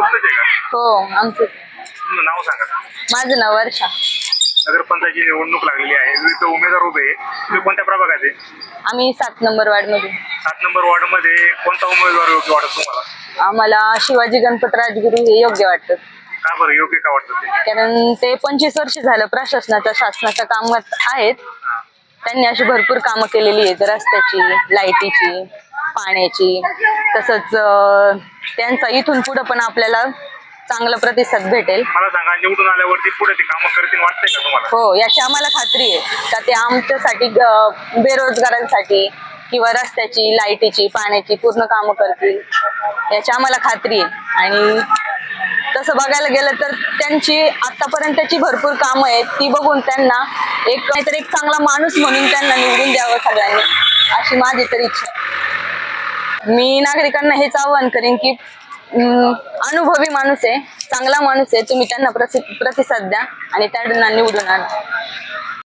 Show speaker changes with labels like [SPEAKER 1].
[SPEAKER 1] तुमचंच आहे का?
[SPEAKER 2] हो आमचं.
[SPEAKER 1] तुमचं नाव सांगा.
[SPEAKER 2] माझं नाव वर्षा.
[SPEAKER 1] नगरपंचायतची निवडणूक लागलेली आहे. विविध उमेदवार उभे. तुम्ही कोणत्या प्रभागात आहे?
[SPEAKER 2] आम्ही सात नंबर वार्डमध्ये.
[SPEAKER 1] सात नंबर वॉर्डमध्ये कोणता उमेदवार योग्य वाटत तुम्हाला?
[SPEAKER 2] आम्हाला शिवाजी गणपत राजगुरू हे योग्य वाटतं.
[SPEAKER 1] का बरं? योग्य का वाटतं ते?
[SPEAKER 2] कारण ते पंचवीस वर्ष झालं प्रशासनाच्या शासनाच्या कामात आहेत.
[SPEAKER 1] हा.
[SPEAKER 2] त्यांनी अशी भरपूर कामं केलेली आहेत. रस्त्याची लाईटीची पाण्याची. तसंच त्यांचा इथून पुढं पण आपल्याला चांगला प्रतिसाद भेटेल.
[SPEAKER 1] मला सांगा निवडून आल्यावरती पुढे ते कामं करतील वाटतंय का तुम्हाला?
[SPEAKER 2] हो याची आम्हाला खात्री आहे. का ते आमच्यासाठी ग- बेरोजगारांसाठी किंवा रस्त्याची लाईटीची पाण्याची पूर्ण कामं करतील याची आम्हाला खात्री आहे. आणि तसं बघायला गेलं तर त्यांची आतापर्यंतची भरपूर कामं आहेत ती बघून त्यांना एक काहीतरी एक चांगला माणूस म्हणून त्यांना निवडून द्यावं सगळ्यांनी अशी माझी तर इच्छा आहे. मी नागरिकांना हेच आवाहन करेन की अनुभवी माणूस आहे चांगला माणूस आहे तुम्ही त्यांना प्रतिसाद द्या आणि त्यांना निवडून आणा.